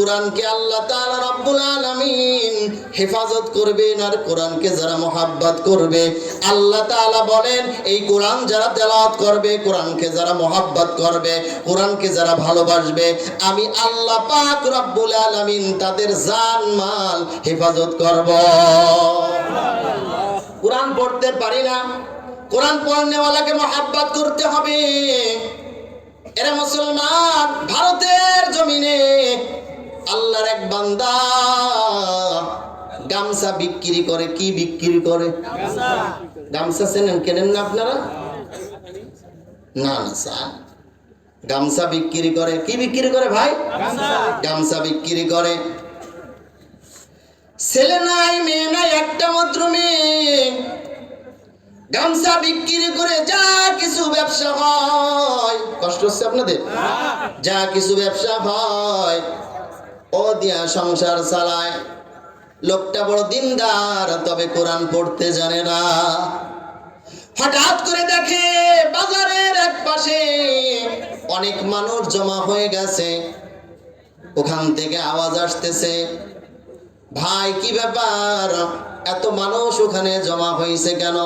কোরআনকে আল্লাহ তাআলা রব্বুল আলামিন হেফাজত করবেন আর কোরআনকে যারা মোহাব্বত করবে, আল্লাহ তাআলা বলেন, এই কোরআন যারা তেলাওয়াত করবে, কোরআনকে যারা মোহাব্বত করবে, কোরআনকে যারা ভালোবাসবে, আমি আল্লাহ পাক রব্বুল আলামিন তাদের জান, মাল হেফাজত করব। কোরআন পড়তে পারি না, কোরআন পড়নেওয়ালাকে মোহাব্বত করতে হবে। এরা মুসলমান, ভারতের জমিনে আল্লাহর এক বান্দা গামছা বিক্রি করে, কি বিক্রি করে? গামছা চেনেন, কেনেন না আপনারা? না না স্যার গামছা বিক্রি করে, কি বিক্রি করে ভাই? গামছা বিক্রি করে। ছেলে নাই, মেয়ে নাই, একটা মাত্র মেয়ে। গামছা বিক্রি করে যা কিছু ব্যবসা হয়। কষ্ট হচ্ছে আপনাদের? যা কিছু ব্যবসা হয়। ও দিয়া সংসার চালায়। লোকটা বড় দিনদার, তবে কোরআন পড়তে জানে না। হঠাৎ করে দেখে বাজারের এক পাশে অনেক মানুষ জমা হয়ে গেছে। ওখান থেকে আওয়াজ আসতেছে, ভাই, কি ব্যাপার? এত মানুষ ওখানে জমা হয়েছে কেন?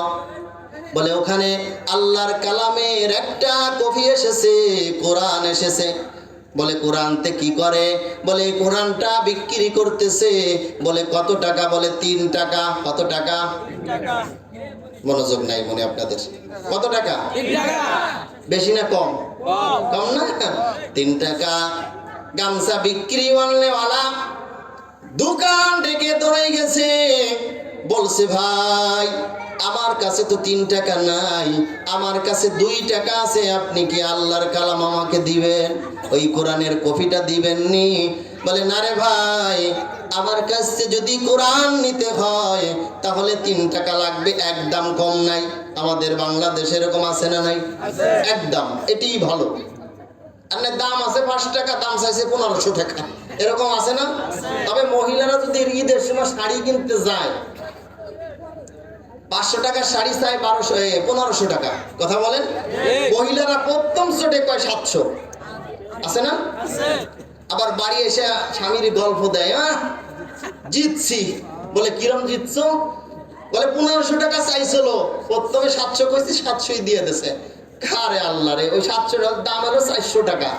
বলে, ওখানে আল্লাহর কালামের একটা কফি এসেছে, কোরআন এসেছে। বলে কোরআনতে কি করে? বলে কোরআনটা বিক্রি করতেছে। বলে কত টাকা? বলে তিন টাকা। কত টাকা? মনোযোগ নাই মনে আপনাদের। কত টাকা? বেশি না কম? কম। না? তিন টাকা। গামছা বিক্রি আনলেওয়ালা দোকান ডেকে দৌড়ে গেছে। বলছে ভাই আমার কাছে তো তিন টাকা নাই। আমার কাছে দুই টাকা আছে, আপনি কি আল্লাহর কালাম আমাকে দিবেন? ওই কোরআনের কপিটা দিবেন নি বলে, না রে ভাই, আমার কাছে যদি কোরআন নিতে হয়, তাহলে তিন টাকা লাগবে একদম কম নাই। আমাদের বাংলাদেশে এরকম আছে না নাই? একদম এটাই ভালো। দাম আছে পাঁচ টাকা, দাম চাইছে পনেরোশো টাকা। এরকম আছে না? তবে মহিলারা যদি ঈদের সময় শাড়ি কিনতে যায় পাঁচশো টাকা শাড়ি চাই বারোশো পনেরোশো টাকা। কথা বলেন? মহিলারা প্রথম চোটে কয় সাতশো? আছে না? আবার বাড়ি এসে স্বামীর গল্প দেয় হ্যাঁ জিতছি। বলে, কিরম জিতছ? বলে, পনেরোশো টাকা চাইছিল প্রথমে সাতশো কইছি, সাতশোই দিয়ে দিছে। খারে আল্লাহ রে, ওই সাতশো দাম হলো চারশো টাকা।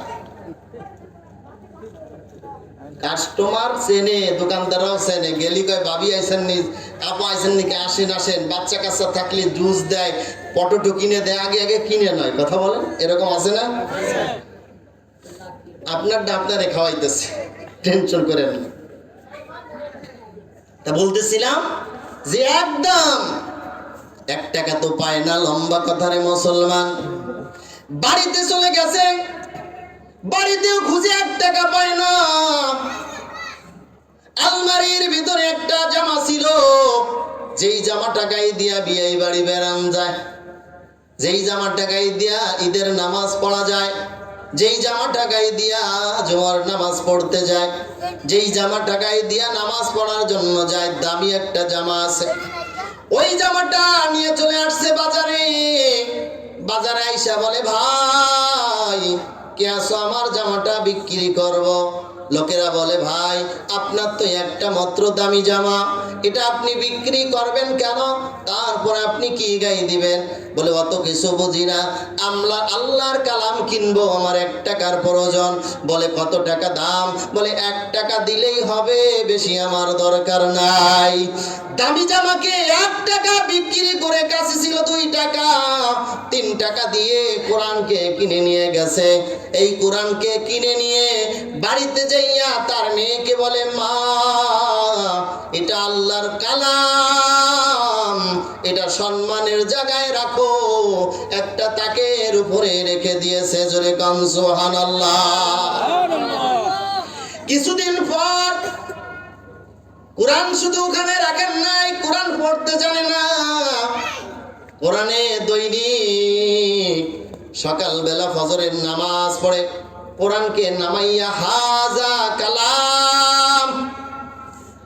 কাস্টমার চেনে, দোকানদাররাও চেনে। গেলি কয়, ভাবি, আইসেন নি, আপা আইসেন নি আসেন আসেন। বাচ্চা কাচ্চা থাকলে জুস দেয়, পটোটো কিনে দেয়, আগে আগে কিনে নয়। কথা বলেন? এরকম আছে না? আপনারে খাওয়াইতেছে। টেনশন করেন তা বলতেছিলাম যে একদম, এক টাকা তো পায় না, লম্বা কথারে মুসলমান। বাড়িতে চলে গেছে। বাড়িতেও খুঁজে এক টাকা পায় না। আলমারির ভিতরে একটা জামা ছিল। যেই জামা টাকাই দিয়া বিয়ে বাড়ি বেড়ান যায়। যেই জামা টাকাই দিয়া ঈদের নামাজ পড়া যায়। যেই জামা টাকাই দিয়া জোয়ার নামাজ পড়তে যায়। যেই জামা টাকাই দিয়া নামাজ পড়ার জন্য যায়, দামি একটা জামা আছে। ওই জামাটা নিয়ে চলে আসছে বাজারে। বাজারে আইসা বলে, ভাই কে আসো আমার জামাটা বিক্রি করব। লোকেরা বলে, ভাই, আপনার তো একটা মাত্র দামি জামা। এটা আপনি বিক্রি করবেন কেন? তারপর আপনি কি গাই দিবেন? বলে, অত কিছু বুঝি না। আমরা আল্লাহর কালাম কিনবো, আমার এক টাকার প্রয়োজন। বলে, কত টাকা দাম? বলে, এক টাকা দিলেই হবে, বেশি আমার দরকার নাই। দামি জামাকে এক টাকা বিক্রি করে কাছে ছিল দুই টাকা। টাকা দিয়ে কোরআনকে কিনে নিয়ে গেছে। এই কোরআনকে কিনে নিয়ে বাড়িতে যাইয়া তার মেয়েকে বলে, মা, এটা আল্লাহর কালাম। এটা সম্মানের জায়গায় রাখো। একটা তাকের উপরে রেখে দিয়েছে জোরে কান সোহান কিছুদিন পর কোরআন শুধু ওখানে রাখেন নাই, কোরআন পড়তে জানে না। কোরআনে দৈনিক সকালবেলা ফজরের নামাজ পড়ে, কোরআনকে নামাইয়া হাজা কালাম।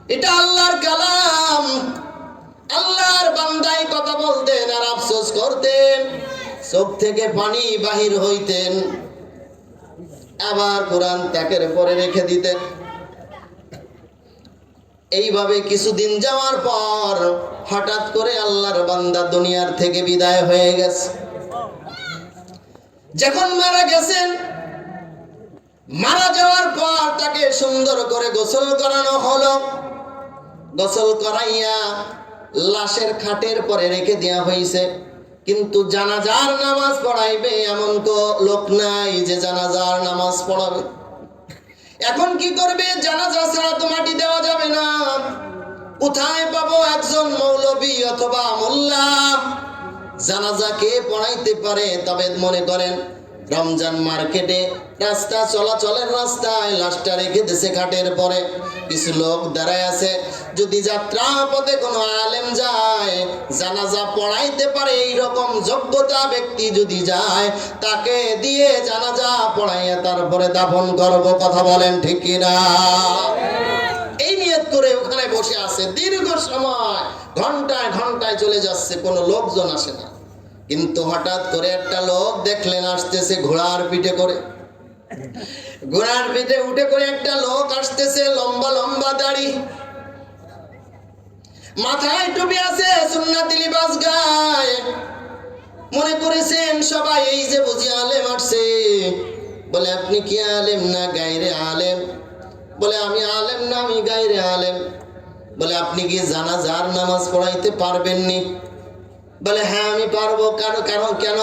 এটা আল্লাহর কালাম। আল্লাহর বান্দাই কথা বলতেন আর আফসোস করতেন, চোখ থেকে পানি বাহির হইতেন। আবার কোরআন তাকের পরে রেখে দিতেন। এইভাবে কিছুদিন যাওয়ার পর হঠাৎ করে আল্লাহর বান্দা দুনিয়ার থেকে বিদায় হয়ে গেছে। যখন মারা গেছেন, মারা যাওয়ার পর তাকে সুন্দর করে গোসল করানো হলো। গোসল করাইয়া লাশের খাটের পরে রেখে দেওয়া হয়েছে কিন্তু জানাজার নামাজ পড়াইবে এমন তো লোক নাই যে জানাজার নামাজ পড়াবে। এখন কি করবে? জানাজা ছাড়া তো মাটি দেওয়া যাবে না। কোথায় পাবো একজন মৌলবী অথবা মোল্লা? জানাজাকে পড়াইতে পারে তবে মনে করেন, রমজান মার্কেটে রাস্তা চলাচলের রাস্তায় লাশটা রেখে দেশে ঘাটের পরে। কিছু লোক দাঁড়ায় আছে, যদি যাত্রা পথে কোনো আলেম যায়, জানাজা পড়াইতে পারে এই রকম যোগ্যতা ব্যক্তি যদি যায়, তাকে দিয়ে জানাজা পড়াইয়া তারপরে দাফন করব, কথা বলেন ঠিক এই নিয়ত করে ওখানে আছে দীর্ঘ সময়, ঘন্টায় ঘন্টায় চলে যাচ্ছে, কোনো লোকজন আসে না। কিন্তু হঠাৎ করে একটা লোক দেখলেন, আসতেছে ঘোড়ার পিঠে করে। ঘোড়ার পিঠে উঠে করে একটা লোক আসতেছে লম্বা লম্বা দাড়ি। মাথায় টুপি আছে, সুন্নাতি লিবাস গায়ে। মনে করেছেন, সবাই এই যে বুঝি আলেম আসছে। বলে, আপনি কি আলেম না গাইরে আলেম? বলে, আমি আলেম না, আমি গাইরে আলেম। বলে, আপনি কি জানাজার নামাজ পড়াইতে পারবেননি? বলে হ্যাঁ আমি পারব। কেন কেন কেন?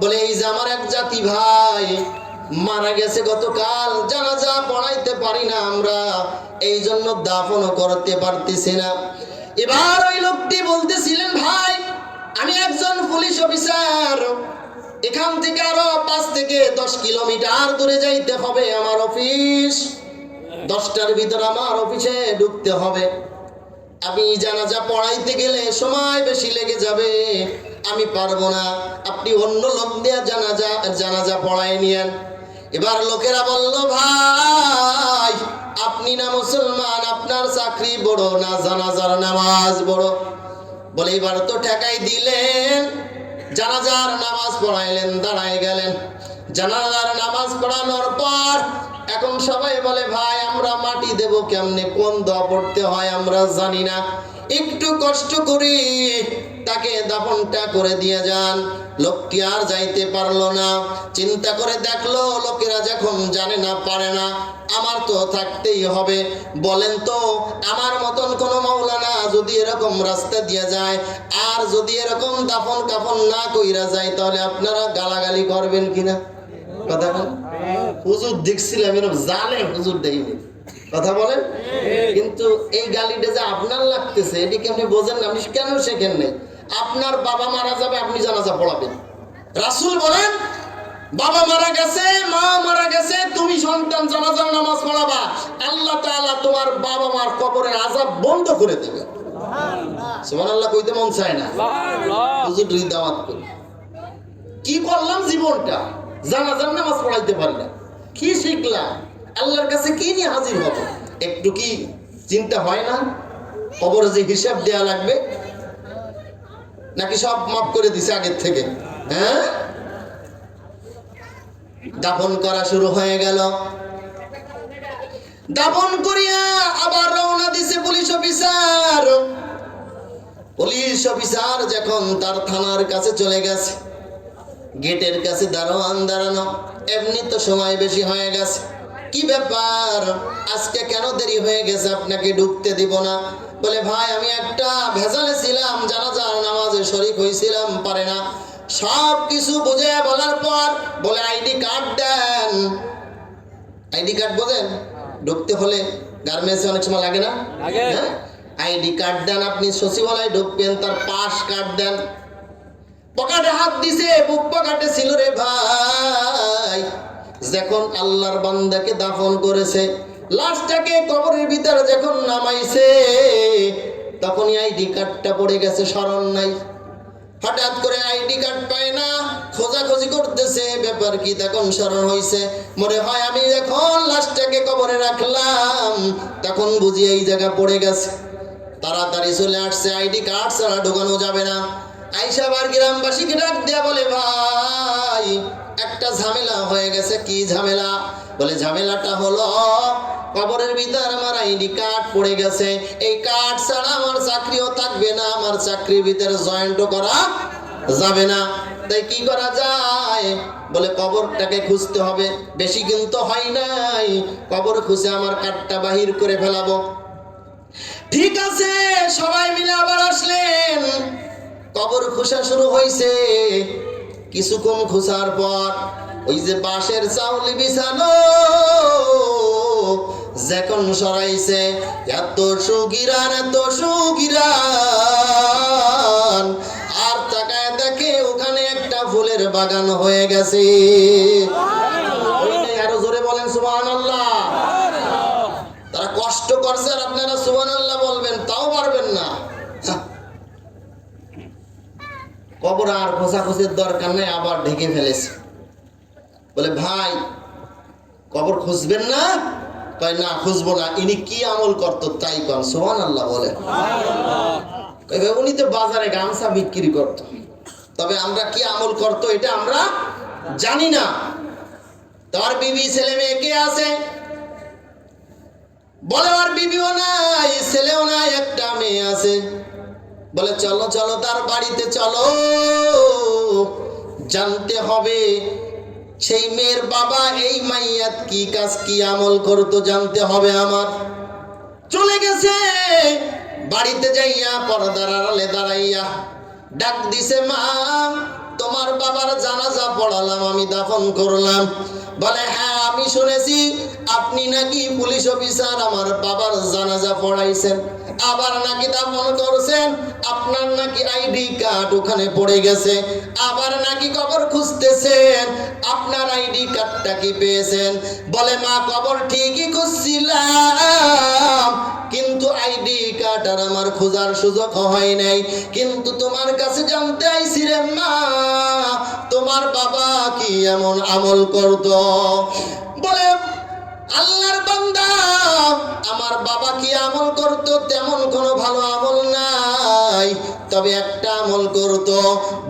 বলে, এই যে আমার এক জাতি ভাই মারা গেছে গতকাল, জানাজা পড়াইতে পারি না আমরা। এই জন্য দাফনও করতে পারতেছি না। এবার ওই লোকটি বলতেছিলেন, ভাই, আমি একজন পুলিশ অফিসার। এখান থেকে আরও পাঁচ থেকে দশ কিলোমিটার দূরে যাইতে হবে আমার অফিস। দশটার ভিতর আমার অফিসে ঢুকতে হবে। আমি জানাজা পড়াইতে গেলে সময় বেশি লেগে যাবে। আমি পারব না। আপনি অন্য লোক দিয়ে জানাজা জানাজা পড়াই নিয়েন। এবার লোকেরা বলল, ভাই, আপনি না মুসলমান, আপনার চাকরি বড় না জানাজার নামাজ বড়? বলে, এবার তো ঠেকাই দিলেন। জানাজার নামাজ পড়াইলেন, দাঁড়ায় গেলেন। জানাজার নামাজ পড়ানোর পর এখন সবাই বলে, ভাই, আমরা মাটি দেব কেমনে? কোন দোয়া পড়তে হয় আমরা জানি না। একটু কষ্ট করি তাকে দাফনটা করে দিয়ে যান। লোকটি আর যাইতে পারল না। চিন্তা করে দেখল, লোকেরা যখন জানে না, পারে না। আমার তো থাকতেই হবে। বলেন তো, আমার মতন কোন মাওলানা যদি এরকম রাস্তা দিয়ে যায়, আর যদি এরকম দাফন কাফন না কইরা যায়, তাহলে আপনারা গালাগালি করবেন কিনা? কথা বলেন? হুজুর দেখছিলাম এরকম জানে হুজুর দেয়নি কথা বলেন? কিন্তু এই গালিটা যে আপনার লাগতেছে আপনি বোঝেন না? আপনি কেন শেখেন নাই? আপনার বাবা মারা যাবে আপনি জানাজা পড়াবেন। রাসূল বলেন বাবা মারা গেছে মা মারা গেছে তুমি সন্তান জানাজার নামাজ পড়াবা। আল্লাহ তাআলা তোমার বাবা মার কবরের আযাব বন্ধ করে দেবে। সুবহানাল্লাহ। কইতে মন চায় না। হুজুর দাওয়াত করি। কি করলাম জীবনটা? জানাজার নামাজ পড়াইতে পারি না। কি শিখলাম? আল্লাহর কাছে কি নিয়ে হাজির হব? একটু কি চিন্তা হয় না? কবরে যে হিসাব দেয়া লাগবে? নাকি সব মাফ করে দিছে আগের থেকে? হ্যাঁ? দাফন করা শুরু হয়ে গেল। দাফন করিয়া আবার রওনা দিছে পুলিশ অফিসার। পুলিশ অফিসার যখন তার থানার কাছে চলে গেছে গেটের কাছে দারোয়ান দাঁড়ানো এমনি তো সময় বেশি হয়ে গেছে। কি ব্যাপার? আজকে কেন দেরি হয়ে গেছে? আপনাকে ঢুকতে দিব না। বলে ভাই আমি একটা ভেজালে ছিলাম জানাজার নামাজে শরিক হয়েছিলাম পারে না। সব কিছু বুঝে বলার পর বলে আইডি কার্ড দেন। আইডি কার্ড বোঝেন? ঢুকতে হলে গার্মেন্টসে অনেক সময় লাগে না? হ্যাঁ? আইডি কার্ড দেন আপনি সচিবালয়ে ঢুকবেন তার পাস কার্ড দেন। পকেটে হাত দিছে, বুক পকেটে ছিল রে ভাই। যখন আল্লাহর বান্দাকে দাফন করেছে, লাশটাকে কবরের ভিতরে যখন নামাইছে তখনই আইডি কার্ডটা পড়ে গেছে, স্মরণ নাই। হঠাৎ করে আইডি কার্ড পায় না, খোঁজাখুঁজি করতেছে, ব্যাপার কি তখন স্মরণ হয়েছে মনে হয় আমি যখন লাশটাকে কবরে রাখলাম, তখন বুঝি এই জায়গা পড়ে গেছে। তাড়াতাড়ি চলে আসছে, আইডি কার্ড ছাড়া ঢোকানো যাবে না। আইসা গ্রামবাসীকে ডাক দেয়া বলে, ভাই, একটা ঝামেলা হয়ে গেছে। কি ঝামেলা? বলে, ঝামেলাটা হলো, কবরের ভিতর আমার আইডি কার্ড পড়ে গেছে। এই কার্ড ছাড়া আমার চাকরিও থাকবে না, আমার চাকরির ভিতরে জয়েন্টও করা যাবে না। তাই কি করা যায়? বলে, কবরটাকে খুঁজতে হবে। বেশি কিন্তু হয় নাই। কবর খুঁজে আমার কার্ডটা বাহির করে ফেলাবো। ঠিক আছে, সবাই মিলে আবার আসলেন। কবর খোসা শুরু হয়েছে। কিছুক্ষণ খুশার পর ওই যে বাঁশের চাউলি বিছানো, যখন সরাইছে, এত সুগিরান এত সুগিরান। আর তাকায় দেখে ওখানে একটা ফুলের বাগান হয়ে গেছে। আরও জোরে বলেন, সুবহানাল্লাহ। তারা কষ্ট করছে আর আপনারা সুবহানাল্লাহ কবর আর খোঁজাখুঁজির দরকার নেই, আবার ঢেকে ফেলেছে। বলে, ভাই, কবর খুঁজবেন না? কয়, না, খুঁজবো না। ইনি কি আমল করতো তাই কন সোহান আল্লাহ বলে উনি তো বাজারে গামছা বিক্রি করতো। তবে আমরা কি আমল করতো এটা আমরা জানি না। তার বিবি ছেলে মেয়ে কে আছে? বলে আর বিবিও নাই, ছেলেও নাই, একটা মেয়ে আছে। বলে, চলো চলো, তার বাড়িতে চলো। জানতে হবে সেই মেয়ের বাবা, এই মাইয়াত কি কাজ, কি আমল করতো, জানতে হবে আমার। চলে গেছে। বাড়িতে যাইয়া পর্দার আড়ালে দাঁড়াইয়া ডাক দিছে, মা, তোমার বাবার জানাজা পড়ালাম, আমি দাফন করলাম। বলে হ্যাঁ আমি শুনেছি, আপনি নাকি পুলিশ অফিসার, আমার বাবার জানাজা পড়াইছেন। আবার নাকি দাফন করছেন? আপনার নাকি আইডি কার্ড ওখানে পড়ে গেছে। আবার নাকি কবর খুঁজতেছেন? আপনার আইডি কার্ডটা কি পেয়েছেন? বলে, মা কবর ঠিকই খুঁজছিলাম, কিন্তু আইডি কার্ড আর আমার খোঁজার সুযোগ হয় নাই। কিন্তু তোমার কাছে জানতে আইছি রে মা, তোমার বাবা কি এমন আমল করতো? বলে আল্লাহর বান্দা, আমার বাবা কি আমল করতো? তেমন কোনো ভালো আমল নাই। তবে একটা আমল করতো,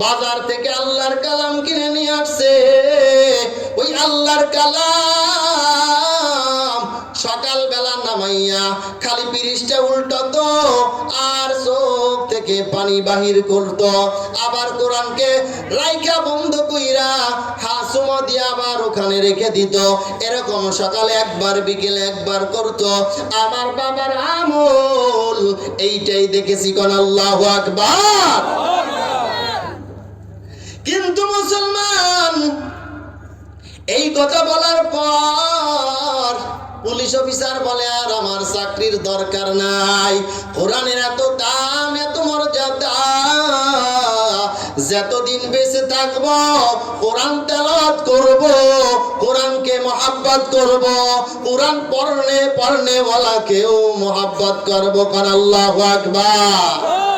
বাজার থেকে আল্লাহর কালাম কিনে নিয়ে আসছে। ওই আল্লাহর কালাম সকালবেলা নামাইয়া খালি পিরিশটা আর চোখ থেকে পানি বাহির করতো। আবার কোরআনকে রাইখা বন্ধ কইরা দিয়ে আবার ওখানে রেখে দিত। এরকম সকালে একবার একবার করত। আমার বাবার আমল এইটাই দেখেছি কোন আল্লাহ আকবার। কিন্তু মুসলমান, এই কথা বলার পর পুলিশ অফিসার বলে, আর আমার চাকরির দরকার নাই। কোরআনের এত দাম, এত মর্যাদা। যতদিন বেঁচে থাকব, কোরআন তেলাওয়াত করব, কোরআনকে মহাব্বত করব। কোরআন পড়নে পড়নে বলা কেউ মহাব্বত করব। কার আল্লাহু আকবার।